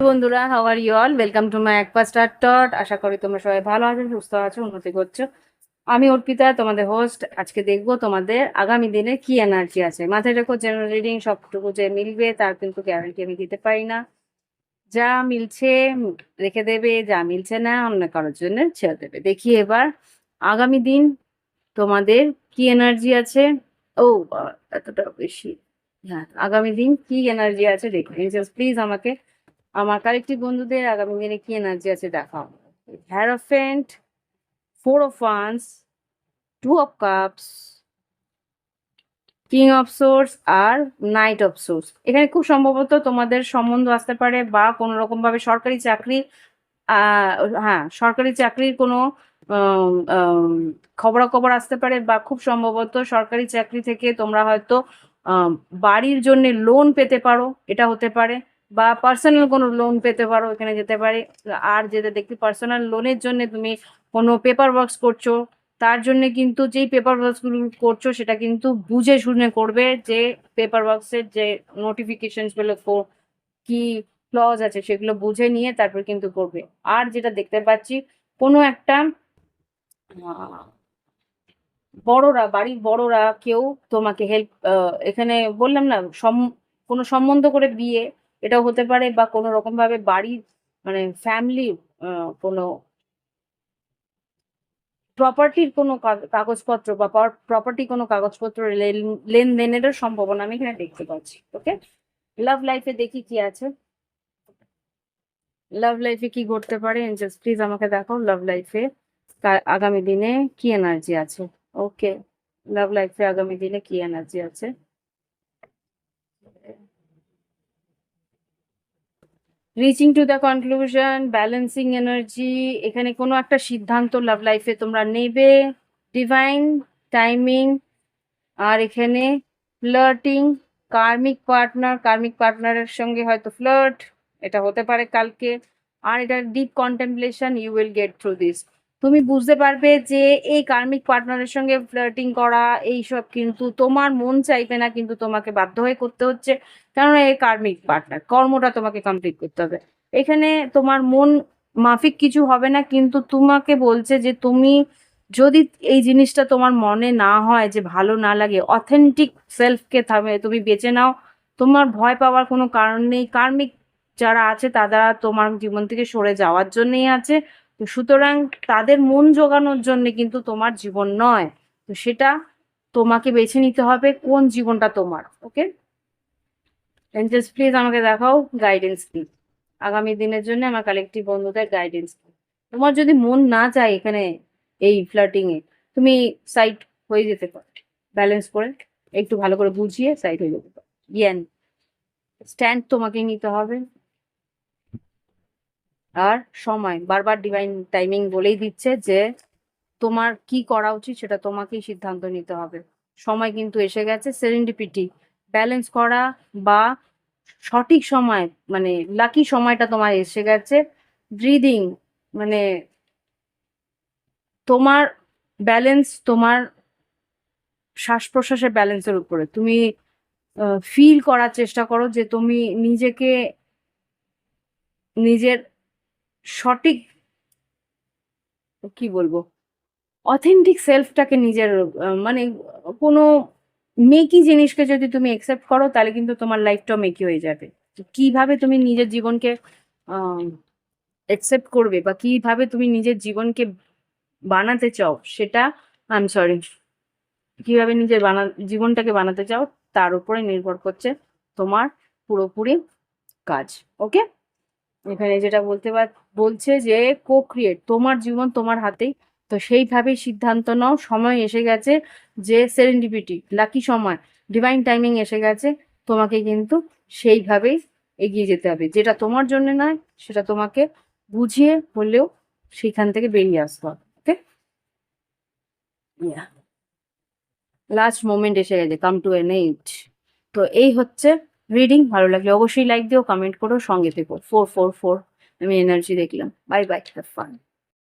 বন্ধুরা how are you all welcome to my একপা star টট আশা করি তোমরা সবাই ভালো আছো, সুস্থ আছো, উন্নতি করছ। আমি অর্পিতা, তোমাদের হোস্ট আজকে দেখব তোমাদের আগামী দিনে কি এনার্জি আছে। মাথায় রেখো জেনারেল রিডিং সবটুকু যে মিলবে, তার কিন্তু গ্যারান্টি আমি দিতে পারি না। যা মিলছে রেখে দেবে, যা মিলছে না, অন্য কারোর জন্য ছেড়ে দেবে। দেখি এবার আগামী দিন তোমাদের কি এনার্জি আছে? ও এতটা বেশি। হ্যাঁ আগামী দিন কি এনার্জি আছে দেখো প্লিজ আমাকে আমার কালেক্টিভ বন্ধুদের আগামী দিনে কি এনার্জি আছে দেখাও। Hierophant four of wands two of cups king of swords R knight of swords এখানে খুব সম্ভবত তোমাদের সম্বন্ধ আসতে পারে বা কোনো রকম ভাবে সরকারি চাকরি হ্যাঁ সরকারি চাকরির কোনো খবরাখবর আসতে পারে বা খুব সম্ভবত সরকারি চাকরি থেকে তোমরা হয়তো বাড়ির জন্য লোন পেতে পারো, এটা হতে পারে, বা পার্সোনাল কোনো লোন পেতে পারো, এখানে যেতে পারে, আর যেটা দেখি পার্সোনাল লোনের জন্য তুমি কোনো পেপার ওয়ার্কস করছ তার জন্য কিন্তু যেই পেপার ওয়ার্কসগুলো করছ সেটা কিন্তু বুঝে শুনে করবে যে পেপার ওয়ার্কসের যে নোটিফিকেশনসগুলো কি ক্লজ আছে সেগুলো বুঝে নিয়ে তারপর কিন্তু করবে। আর যেটা দেখতে পাচ্ছি, কোনো একটা বড়রা, বাড়ির বড়রা কেউ তোমাকে হেল্প এখানে বললাম না, সম, কোনো সম্বন্ধ করে বিয়ে, এটাও হতে পারে বা কোনো রকম ভাবে বাড়ির মানে ফ্যামিলি কোনো প্রপার্টির কোনো কাগজপত্র বা প্রপার্টি কোনো কাগজপত্র লেন- লেনদেনেরও সম্ভাবনা আমি এখানে দেখতে পাচ্ছি ওকে লাভ লাইফে দেখি কি আছে। লাভ লাইফে কি ঘটতে পারে? প্লিজ আমাকে দেখো লাভ লাইফে আগামী দিনে কি এনার্জি আছে? ওকে লাভ লাইফে আগামী দিনে কি এনার্জি আছে? Reaching to the conclusion balancing energy এখানে কোনো একটা সিদ্ধান্ত লাভ লাইফে তোমরা নেবে। ডিভাইন টাইমিং আর এখানে ফ্লার্টিং কার্মিক পার্টনার কার্মিক পার্টনারের সঙ্গে হয়তো ফ্লার্ট এটা হতে পারে কালকে। আর এটা deep contemplation you will get through this তুমি বুঝতে পারবে যে এই কার্মিক পার্টনারের সঙ্গে ফ্লার্টিং করা, এইসব কিন্তু তোমার মন চাইবে না, কিন্তু তোমাকে বাধ্য হয়ে করতে হচ্ছে। কেননা এই কার্মিক পার্টনার কর্মটা তোমাকে কমপ্লিট করতে হবে। এখানে তোমার মন মাফিক কিছু হবে না, কিন্তু তোমাকে বলছে যে তুমি যদি এই জিনিসটা তোমার মনে না হয় যে ভালো না লাগে অথেন্টিক সেলফকে থামে, তুমি বেছে নাও। তোমার ভয় পাওয়ার কোনো কারণ নেই। কার্মিক যারা আছে, তারা তোমার জীবন থেকে সরে যাওয়ার জন্যই আছে। তো সুতরাং তাদের মন জোগানোর জন্য কিন্তু তোমার জীবন নয়। তো সেটা তোমাকে বেছে নিতে হবে কোন জীবনটা তোমার ওকে এঞ্জেলস প্লিজ আমাকে দেখাও গাইডেন্স কি। আগামী দিনের জন্য আমার কালেক্টিভ বন্ধুদের গাইডেন্স কি। তোমার যদি মন না চায় এখানে এই ফ্লার্টিং এ তুমি সাইড হয়ে যেতে পারো। ব্যালেন্স করে একটু ভালো করে বুঝিয়ে সাইড হয়ে যেতে পারো। জ্ঞান স্ট্যান্ড তোমাকে নিতে হবে। আর সময়, বারবার ডিভাইন টাইমিং বলেই দিচ্ছে যে তোমার কি করা উচিত সেটা তোমাকেই সিদ্ধান্ত নিতে হবে। সময় কিন্তু এসে গেছে সেরেন্ডিপিটি ব্যালেন্স করা বা সঠিক সময় মানে লাকি সময়টা তোমার এসে গেছে। ব্রিদিং মানে তোমার ব্যালেন্স তোমার শ্বাস প্রশ্বাসের ব্যালেন্সের উপরে। তুমি ফিল করার চেষ্টা করো যে তুমি নিজেকে নিজের সঠিক, কি বলব অথেন্টিক সেলফটাকে নিজের মানে কোনো মেকি জিনিসকে যদি তুমি একসেপ্ট করো, তাহলে কিন্তু তোমার লাইফটাও মেকি হয়ে যাবে। কীভাবে তুমি নিজের জীবনকে একসেপ্ট করবে বা কীভাবে তুমি নিজের জীবনকে বানাতে চাও, সেটা আই এম সরি কীভাবে নিজের বানা, জীবনটাকে বানাতে চাও, তার উপরে নির্ভর করছে তোমার পুরোপুরি কাজ ওকে এখানে যেটা বলতে বলছে যে কো ক্রিয়েট তোমার জীবন তোমার হাতেই তো সেইভাবেই সিদ্ধান্ত নাও, সময় এসে গেছে যে সেরেন্ডিপিটি লাকি সময় ডিভাইন টাইমিং এসে গেছে, তোমাকে কিন্তু সেইভাবেই এগিয়ে যেতে হবে। যেটা তোমার জন্য নয়, সেটা তোমাকে বুঝিয়ে হলেও সেখান থেকে বেরিয়ে আসতে হবে ওকে লাস্ট মোমেন্ট এসে গেছে কাম টু এন এইট তো এই হচ্ছে রিডিং ভালো লাগলে অবশ্যই লাইক দিও কমেন্ট করো, সঙ্গে থেকো। ফোর ফোর ফোর আমি এনার্জি দেখলাম। Bye bye have fun